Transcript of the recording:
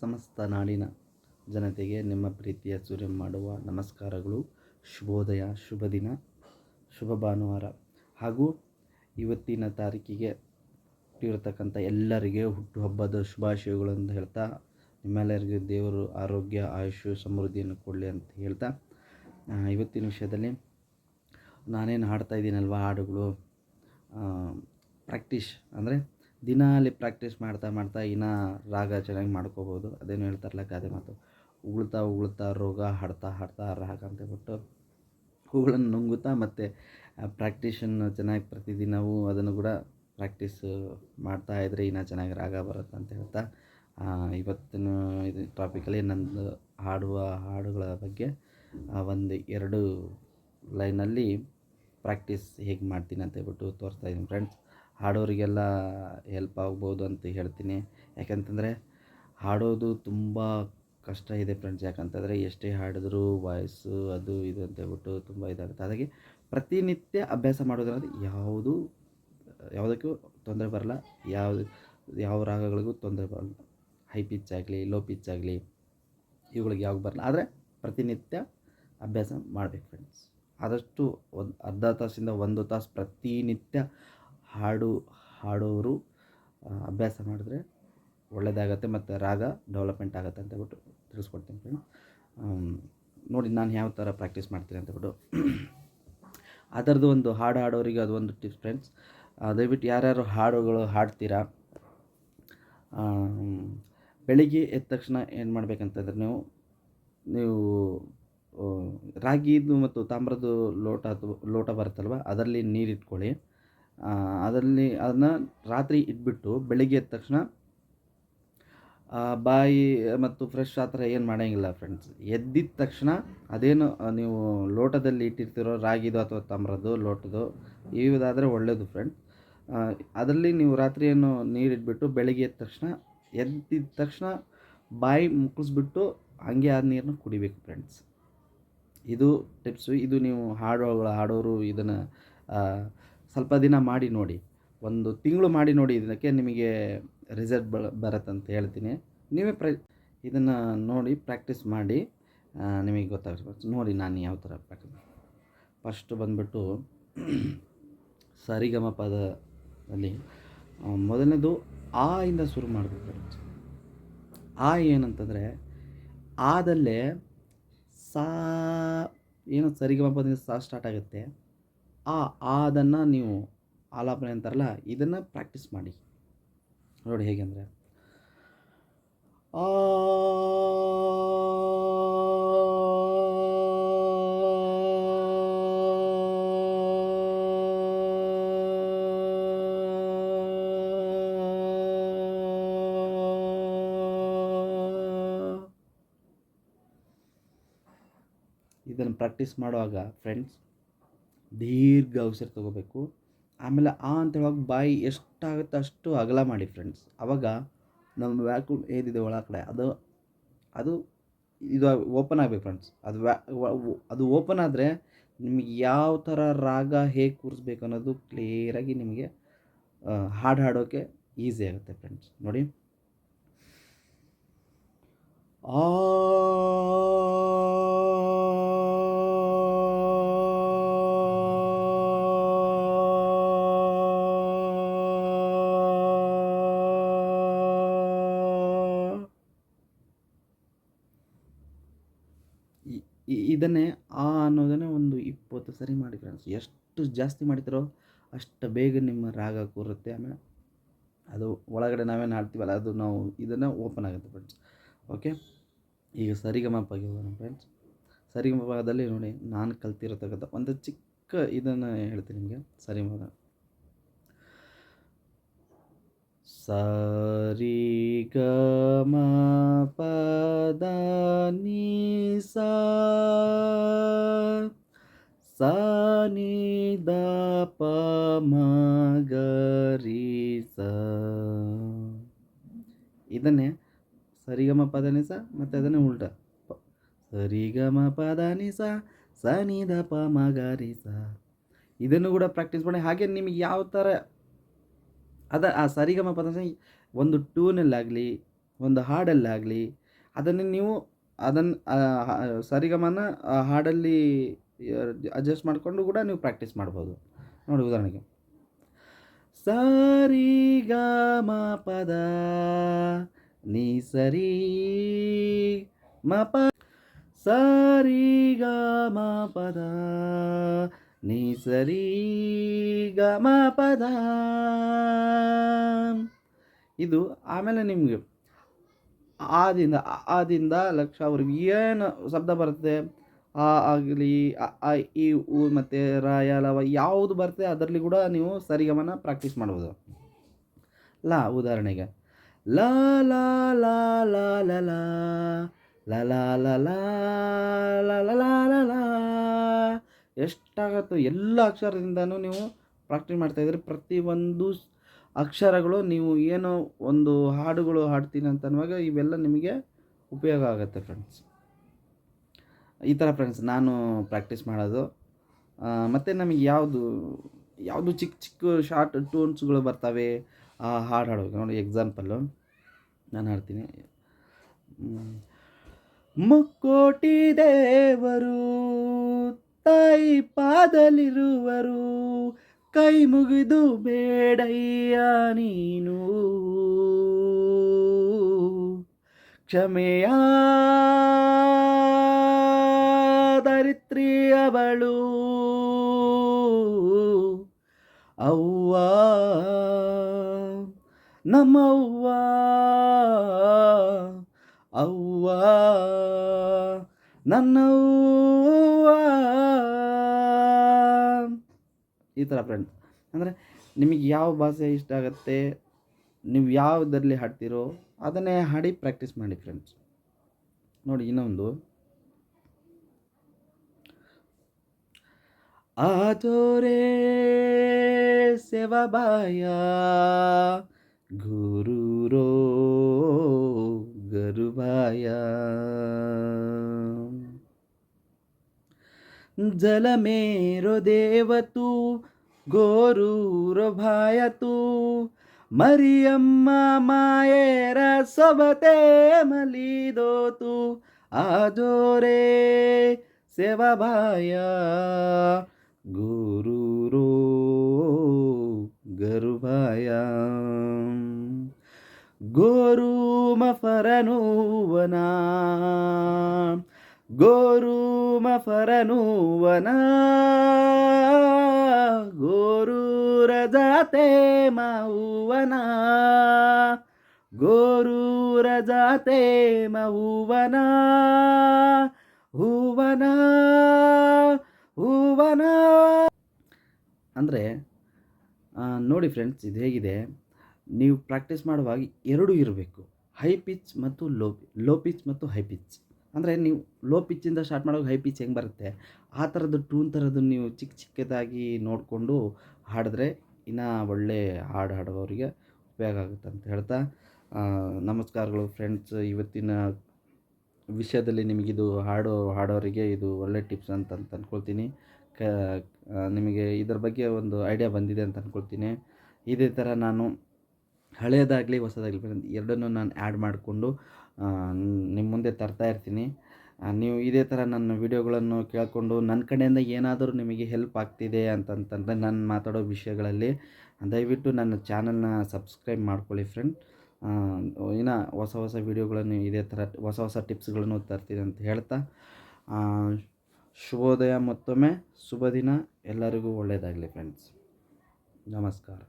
ಸಮಸ್ತ ನಾಡಿನ ಜನತೆಗೆ ನಿಮ್ಮ ಪ್ರೀತಿಯ ಸೂರ್ಯ ಮಾಡುವ ನಮಸ್ಕಾರಗಳು. ಶುಭೋದಯ, ಶುಭ ದಿನ, ಶುಭ ಭಾನುವಾರ. ಹಾಗೂ ಇವತ್ತಿನ ತಾರೀಕಿಗೆ ಹುಟ್ಟಿರ್ತಕ್ಕಂಥ ಎಲ್ಲರಿಗೆ ಹುಟ್ಟುಹಬ್ಬದ ಶುಭಾಶಯಗಳು ಅಂತ ಹೇಳ್ತಾ, ನಿಮ್ಮೆಲ್ಲರಿಗೂ ದೇವರು ಆರೋಗ್ಯ, ಆಯುಷ್ಯ, ಸಮೃದ್ಧಿಯನ್ನು ಕೊಡಲಿ ಅಂತ ಹೇಳ್ತಾ ಇವತ್ತಿನ ವಿಷಯದಲ್ಲಿ ನಾನೇನು ಹಾಡ್ತಾ ಇದ್ದೀನಲ್ವ, ಹಾಡುಗಳು ಪ್ರಾಕ್ಟೀಸ್ ಅಂದರೆ ದಿನಾಲಿ ಪ್ರಾಕ್ಟೀಸ್ ಮಾಡ್ತಾ ಮಾಡ್ತಾ ಇನ್ನೂ ರಾಗ ಚೆನ್ನಾಗಿ ಮಾಡ್ಕೋಬೋದು. ಅದೇನು ಹೇಳ್ತಾರಲ್ಲ ಗಾದೆ ಮಾತು. ಉಗುಳ್ತಾ ಉಗುಳ್ತಾ ರೋಗ ಹಾಡ್ತಾ ಹಾಡ್ತಾ ರಾಗ ಅಂತ ಹೇಳ್ಬಿಟ್ಟು ಹೂಗಳನ್ನು ನುಂಗುತ್ತಾ ಮತ್ತು ಪ್ರಾಕ್ಟೀಷನ್ನು ಚೆನ್ನಾಗಿ ಪ್ರತಿದಿನವೂ ಅದನ್ನು ಕೂಡ ಪ್ರಾಕ್ಟೀಸ್ ಮಾಡ್ತಾ ಇದ್ದರೆ ಇನ್ನೂ ಚೆನ್ನಾಗಿ ರಾಗ ಬರುತ್ತೆ ಅಂತ ಹೇಳ್ತಾ ಇವತ್ತಿನ ಇದು ಟಾಪಿಕಲ್ಲಿ ನಂದು ಹಾಡುವ ಹಾಡುಗಳ ಬಗ್ಗೆ ಒಂದು ಎರಡು ಲೈನಲ್ಲಿ ಪ್ರಾಕ್ಟೀಸ್ ಹೇಗೆ ಮಾಡ್ತೀನಿ ಅಂತ ಹೇಳ್ಬಿಟ್ಟು ತೋರಿಸ್ತಾ ಇದ್ದೀನಿ ಫ್ರೆಂಡ್ಸ್ ಹಾಡೋರಿಗೆಲ್ಲ ಹೆಲ್ಪ್ ಆಗ್ಬೋದು ಅಂತ ಹೇಳ್ತೀನಿ. ಯಾಕಂತಂದರೆ ಹಾಡೋದು ತುಂಬ ಕಷ್ಟ ಇದೆ ಫ್ರೆಂಡ್ಸ್ ಯಾಕಂತಂದರೆ ಎಷ್ಟೇ ಹಾಡಿದ್ರೂ ವಾಯ್ಸು ಅದು ಇದು ಅಂತ ಹೇಳ್ಬಿಟ್ಟು ತುಂಬ ಇದಾಗುತ್ತೆ. ಹಾಗಾಗಿ ಪ್ರತಿನಿತ್ಯ ಅಭ್ಯಾಸ ಮಾಡೋದ್ರಲ್ಲಿ ಯಾವುದು, ಯಾವುದಕ್ಕೂ ತೊಂದರೆ ಬರಲ್ಲ. ಯಾವುದು, ಯಾವ ರಾಗಗಳಿಗೂ ತೊಂದರೆ ಬರಲ್ಲ. ಹೈ ಪಿಚ್ ಆಗಲಿ ಲೋ ಪಿಚ್ ಆಗಲಿ ಇವುಗಳಿಗೆ ಯಾವಾಗ ಬರಲ್ಲ. ಆದರೆ ಪ್ರತಿನಿತ್ಯ ಅಭ್ಯಾಸ ಮಾಡಬೇಕು ಫ್ರೆಂಡ್ಸ್ ಆದಷ್ಟು ಒಂದು ಅರ್ಧ ತಾಸಿಂದ ಒಂದು ತಾಸು ಪ್ರತಿನಿತ್ಯ ಹಾಡು ಹಾಡೋರು ಅಭ್ಯಾಸ ಮಾಡಿದ್ರೆ ಒಳ್ಳೆಯದಾಗತ್ತೆ ಮತ್ತು ರಾಗ ಡೆವಲಪ್ಮೆಂಟ್ ಆಗುತ್ತೆ ಅಂತ ಹೇಳ್ಬಿಟ್ಟು ತಿಳಿಸ್ಕೊಡ್ತೀನಿ ಫ್ರೆಂಡ್. ನೋಡಿ ನಾನು ಯಾವ ಥರ ಪ್ರಾಕ್ಟೀಸ್ ಮಾಡ್ತೀನಿ ಅಂತ ಹೇಳ್ಬಿಟ್ಟು. ಅದರದ್ದು ಒಂದು ಹಾಡು ಹಾಡೋರಿಗೆ ಅದು ಒಂದು ಟಿಪ್ಸ್ ಫ್ರೆಂಡ್ಸ್ ದಯವಿಟ್ಟು ಯಾರ್ಯಾರು ಹಾಡುಗಳು ಹಾಡ್ತೀರಾ ಆ, ಬೆಳಿಗ್ಗೆ ಎದ್ದ ತಕ್ಷಣ ಏನು ಮಾಡಬೇಕಂತಂದ್ರೆ ನೀವು ನೀವು ಆ, ರಾಗಿದು ಮತ್ತು ತಾಮ್ರದ್ದು ಲೋಟ ಅಥವಾ ಲೋಟ ಬರುತ್ತಲ್ವ ಅದರಲ್ಲಿ ನೀರು ಇಟ್ಕೊಳ್ಳಿ ಆ, ಅದರಲ್ಲಿ ಅದನ್ನ ರಾತ್ರಿ ಇಟ್ಬಿಟ್ಟು ಬೆಳಿಗ್ಗೆ ಎದ್ದ ತಕ್ಷಣ ಬಾಯಿ ಮತ್ತು ಫ್ರೆಶ್ ಆ ಥರ ಏನು ಮಾಡೋಂಗಿಲ್ಲ ಫ್ರೆಂಡ್ಸ್ ಎದ್ದಿದ ತಕ್ಷಣ ಅದೇನು ನೀವು ಲೋಟದಲ್ಲಿ ಇಟ್ಟಿರ್ತಿರೋ ರಾಗಿದು ಅಥವಾ ತಾಮ್ರದ್ದು ಲೋಟದ್ದು ಇವುದಾದರೆ ಒಳ್ಳೆಯದು ಫ್ರೆಂಡ್ಸ್ ಅದರಲ್ಲಿ ನೀವು ರಾತ್ರಿ ಏನು ನೀರಿಟ್ಬಿಟ್ಟು ಬೆಳಿಗ್ಗೆ ಎದ್ದ ತಕ್ಷಣ, ಎದ್ದಿದ ತಕ್ಷಣ ಬಾಯಿ ಮುಕ್ಕಿಸ್ಬಿಟ್ಟು ಹಂಗೆ ಆ ನೀರನ್ನ ಕುಡಿಬೇಕು ಫ್ರೆಂಡ್ಸ್ ಇದು ಟಿಪ್ಸು ಇದು ನೀವು ಹಾಡೋ ಹಾಡೋರು ಇದನ್ನು ಸ್ವಲ್ಪ ದಿನ ಮಾಡಿ ನೋಡಿ. ಒಂದು ತಿಂಗಳು ಮಾಡಿ ನೋಡಿ ಇದಕ್ಕೆ ನಿಮಗೆ ರಿಸಲ್ಟ್ ಬ, ಬರತ್ತಂತ ಹೇಳ್ತೀನಿ. ನೀವೇ ಪ್ರ, ಇದನ್ನು ನೋಡಿ ಪ್ರಾಕ್ಟೀಸ್ ಮಾಡಿ ನಿಮಗೆ ಗೊತ್ತಾಗುತ್ತೆ ನೋಡಿ ನಾನು ಯಾವ ಥರ ಪ್ರಾಕ್ಟೀಸ್ ಫಸ್ಟ್ ಬಂದ್ಬಿಟ್ಟು ಸರಿಗಮ ಪದದಲ್ಲಿ ಮೊದಲನೇದು ಆ ಇಂದ ಶುರು ಮಾಡಬೇಕು ಆ ಏನಂತಂದರೆ, ಆದಲ್ಲೇ ಸಾ, ಏನು ಸರಿಗಮ ಪದದಿಂದ ಸಾ ಸ್ಟಾರ್ಟ್ ಆಗುತ್ತೆ. ಆ ಅದನ್ನು ನೀವು ಆಲಾಪನೆ ಅಂತಾರಲ್ಲ, ಇದನ್ನು ಪ್ರಾಕ್ಟೀಸ್ ಮಾಡಿ. ನೋಡಿ ಹೇಗೆ ಅಂದರೆ ಆ ಇದನ್ನು ಪ್ರಾಕ್ಟೀಸ್ ಮಾಡುವಾಗ ಫ್ರೆಂಡ್ಸ್ ದೀರ್ಘ ಉಸಿರು ತಗೋಬೇಕು. ಆಮೇಲೆ ಆ ಅಂತ ಹೇಳುವಾಗ ಬಾಯಿ ಎಷ್ಟಾಗುತ್ತೆ ಅಷ್ಟು ಅಗಲ ಮಾಡಿ ಫ್ರೆಂಡ್ಸ್ ಆವಾಗ ನಮ್ಮ ವ್ಯಾಕ್ಯೂಮ್ ಏನಿದೆ ಒಳಗಡೆ ಅದು ಅದು ಇದು ಓಪನ್ ಆಗಬೇಕು ಫ್ರೆಂಡ್ಸ್ ಅದು ವ್ಯಾ ಅದು ಓಪನ್ ಆದರೆ ನಿಮಗೆ ಯಾವ ಥರ ರಾಗ ಹೇಗೆ ಕೂರಿಸ್ಬೇಕು ಅನ್ನೋದು ಕ್ಲಿಯರಾಗಿ ನಿಮಗೆ ಹಾಡು ಹಾಡೋಕ್ಕೆ ಈಸಿ ಆಗುತ್ತೆ ಫ್ರೆಂಡ್ಸ್ ನೋಡಿ. ಆ ಇದನ್ನೇ ಆ ಅನ್ನೋದನ್ನೇ ಒಂದು ಇಪ್ಪತ್ತು ಸರಿ ಮಾಡಿ ಫ್ರೆಂಡ್ಸ್ ಎಷ್ಟು ಜಾಸ್ತಿ ಮಾಡ್ತೀರೋ ಅಷ್ಟು ಬೇಗ ನಿಮ್ಮ ರಾಗ ಕೂರುತ್ತೆ. ಆಮೇಲೆ ಅದು ಒಳಗಡೆ ನಾವೇನು ಹಾಡ್ತೀವಲ್ಲ ಅದು ನಾವು ಇದನ್ನು ಓಪನ್ ಆಗುತ್ತೆ ಫ್ರೆಂಡ್ಸ್ ಓಕೆ ಈಗ ಸರಿಗಮಪಗೆ ಹೋಗೋಣ ಫ್ರೆಂಡ್ಸ್ ಸರಿಗಮಪದಲ್ಲಿ ನೋಡಿ, ನಾನು ಕಲ್ತಿರತಕ್ಕಂಥ ಒಂದು ಚಿಕ್ಕ ಇದನ್ನು ಹೇಳ್ತೀನಿ ನಿಮಗೆ. ಸರಿಗಮ ಸರಿ ಗ ಮ ಪದ ನೀ ಸಾ ಸ ನಿ ದ ಪ ಮ ಗ ರಿ ಸ ಇದನ್ನೇ ಸರಿಗಮ ಪದ ನಿ ಸ ಮತ್ತು ಅದನ್ನೇ ಉಲ್ಟ. ಸರಿಗಮ ಪದ ನಿ ಸ ಸ ನಿ ದ ಪ ಮ ಗ ರಿ ಸ ಇದನ್ನು ಕೂಡ ಪ್ರಾಕ್ಟೀಸ್ ಮಾಡಿ. ಹಾಗೆ ನಿಮಗೆ ಯಾವ ಥರ ಅದ ಆ ಸರಿಗಮ ಪದ ಒಂದು ಟ್ಯೂನಲ್ಲಾಗಲಿ ಒಂದು ಹಾಡಲ್ಲಾಗಲಿ, ಅದನ್ನು ನೀವು ಅದನ್ನು ಸರಿಗಮನ ಹಾಡಲ್ಲಿ ಅಡ್ಜಸ್ಟ್ ಮಾಡಿಕೊಂಡು ಕೂಡ ನೀವು ಪ್ರಾಕ್ಟೀಸ್ ಮಾಡ್ಬೋದು. ನೋಡಿ ಉದಾಹರಣೆಗೆ. ಸರಿ ಗ ಮ ಪದ, ನೀ ಸರಿ ಮ ಪ ಸರಿ ಗ ಮ ಪದ ನೀ ಸರಿ ಗ ಮ ಪದ ಇದು ಆಮೇಲೆ ನಿಮಗೆ ಆದಿಂದ ಆದಿಂದ ಲಕ್ಷ ಅವ್ರಿಗೆ ಏನು ಶಬ್ದ ಬರುತ್ತೆ ಆ ಆಗಲಿ ಆ ಇ ಉ ಮತ್ತು ರಾಯ ಲವ ಯಾವುದು ಬರುತ್ತೆ ಅದರಲ್ಲಿ ಕೂಡ ನೀವು ಸರಿಗಮನ ಪ್ರಾಕ್ಟೀಸ್ ಮಾಡ್ಬೋದು ಲ ಉದಾಹರಣೆಗೆ ಲ ಲ ಲ ಲ ಲ ಲ ಲ ಲ ಲ ಲ ಲ ಲ ಎಷ್ಟಾಗತ್ತೋ ಎಲ್ಲ ಅಕ್ಷರದಿಂದನೂ ನೀವು ಪ್ರಾಕ್ಟೀಸ್ ಮಾಡ್ತಾಯಿದ್ರೆ ಪ್ರತಿಯೊಂದು ಅಕ್ಷರಗಳು ನೀವು ಏನೋ ಒಂದು ಹಾಡುಗಳು ಹಾಡ್ತೀನಿ ಅಂತ ಅನ್ನುವಾಗ ಇವೆಲ್ಲ ನಿಮಗೆ ಉಪಯೋಗ ಆಗುತ್ತೆ ಫ್ರೆಂಡ್ಸ್ ಈ ಥರ ಫ್ರೆಂಡ್ಸ್ ನಾನು ಪ್ರಾಕ್ಟೀಸ್ ಮಾಡೋದು. ಮತ್ತು ನಮಗೆ ಯಾವುದು ಯಾವುದು ಚಿಕ್ಕ ಚಿಕ್ಕ ಶಾರ್ಟ್ ಟೂನ್ಸ್ಗಳು ಬರ್ತವೆ, ಆ ಹಾಡು ಹಾಡೋದು ನೋಡಿ ಎಕ್ಸಾಂಪಲ್ಲು ನಾನು ಹಾಡ್ತೀನಿ. ಮುಕ್ಕೋಟಿ ದೇವರು ಪಾದಲಿರುವರು. ಕೈ ಮುಗಿದು ಬೇಡಯ್ಯ ನೀನು. ಕ್ಷಮೆಯ ದರಿತ್ರಿಯವಳು ಅವ್ವ ನಮ್ಮವ್ವ ಅವ್ವ. ನನ್ನವ್ವ ಈ ಥರ ಫ್ರೆಂಡ್ಸ್ ಅಂದರೆ ನಿಮಗೆ ಯಾವ ಭಾಷೆ ಇಷ್ಟ ಆಗುತ್ತೆ, ನೀವು ಯಾವುದರಲ್ಲಿ ಹಾಡ್ತೀರೋ ಅದನ್ನೇ ಹಾಡಿ ಪ್ರಾಕ್ಟೀಸ್ ಮಾಡಿ ಫ್ರೆಂಡ್ಸ್ ನೋಡಿ ಇನ್ನೊಂದು. ಆತೋರೆ ಸೇವಾಬಾಯ ಗುರುರೋ ಗರುಬಾಯ. ಜಲ ಮೇರೋ ದೇವತು ಗೋರೂರಭಾಯತು ಮರಿಯಮ್ಮ ಮಾಯೇರ ಸೊಬತೆ ಮಲಿದೋತು ಆಜೋರೆ ಸೇವಭಾಯ ಗುರೂರೋ ಗರುಭಾಯ. ಗೋರು ಮಫರನೂವನ ಗೋರು ಮಫರನೂವನ ಗೋರೂರ ಜಾತೆ ಮೌವನ ಗೋರೂರ ಜಾತೆ ಮೌವನ ಹೂವನ ಹೂವನ. ಅಂದರೆ ನೋಡಿ ಫ್ರೆಂಡ್ಸ್ ಇದು ಹೇಗಿದೆ. ನೀವು ಪ್ರಾಕ್ಟೀಸ್ ಮಾಡುವಾಗ ಎರಡೂ ಇರಬೇಕು. ಹೈ ಪಿಚ್ ಮತ್ತು ಲೋ ಲೋ ಪಿಚ್ ಮತ್ತು ಹೈ ಪಿಚ್ ಅಂದರೆ ನೀವು ಲೋ ಪಿಚ್ಚಿಂದ ಸ್ಟಾರ್ಟ್ ಮಾಡೋ ಹೈ ಪಿಚ್ ಹೆಂಗೆ ಬರುತ್ತೆ? ಆ ಥರದ್ದು ಟೂನ್ ಥರದ್ದು ನೀವು ಚಿಕ್ಕ ಚಿಕ್ಕದಾಗಿ ನೋಡಿಕೊಂಡು ಹಾಡಿದ್ರೆ ಇನ್ನೂ ಒಳ್ಳೆ ಹಾಡು ಹಾಡೋರಿಗೆ ಉಪಯೋಗ ಆಗುತ್ತೆ ಅಂತ ಹೇಳ್ತಾ ನಮಸ್ಕಾರಗಳು ಫ್ರೆಂಡ್ಸ್ ಇವತ್ತಿನ ವಿಷಯದಲ್ಲಿ ನಿಮಗಿದು ಹಾಡು, ಹಾಡೋರಿಗೆ ಇದು ಒಳ್ಳೆ ಟಿಪ್ಸ್ ಅಂತ ಅಂತ ಅಂದ್ಕೊಳ್ತೀನಿ ಕ ನಿಮಗೆ ಇದರ ಬಗ್ಗೆ ಒಂದು ಐಡಿಯಾ ಬಂದಿದೆ ಅಂತ ಅಂದ್ಕೊಳ್ತೀನಿ ಇದೇ ಥರ ನಾನು ಹಳೆಯದಾಗಲಿ ಹೊಸದಾಗಲಿ ಎರಡನ್ನೂ ನಾನು ಆ್ಯಡ್ ಮಾಡಿಕೊಂಡು ನಿಮ್ಮ ಮುಂದೆ ತರ್ತಾ ಇರ್ತೀನಿ. ನೀವು ಇದೇ ಥರ ನನ್ನ ವಿಡಿಯೋಗಳನ್ನು ಕೇಳಿಕೊಂಡು ನನ್ನ ಕಡೆಯಿಂದ ಏನಾದರೂ ನಿಮಗೆ ಹೆಲ್ಪ್ ಆಗ್ತಿದೆ ಅಂತಂತಂದರೆ ನಾನು ಮಾತಾಡೋ ವಿಷಯಗಳಲ್ಲಿ, ದಯವಿಟ್ಟು ನನ್ನ ಚಾನಲ್ನ ಸಬ್ಸ್ಕ್ರೈಬ್ ಮಾಡ್ಕೊಳ್ಳಿ ಫ್ರೆಂಡ್ ಇನ್ನು ಹೊಸ ಹೊಸ ವಿಡಿಯೋಗಳನ್ನು ಇದೇ ಥರ ಹೊಸ ಹೊಸ ಟಿಪ್ಸ್ಗಳನ್ನು ತರ್ತೀನಿ ಅಂತ ಹೇಳ್ತಾ ಶುಭೋದಯ ಮತ್ತೊಮ್ಮೆ ಶುಭ ದಿನ ಎಲ್ಲರಿಗೂ ಒಳ್ಳೆಯದಾಗಲಿ ಫ್ರೆಂಡ್ಸ್ ನಮಸ್ಕಾರ.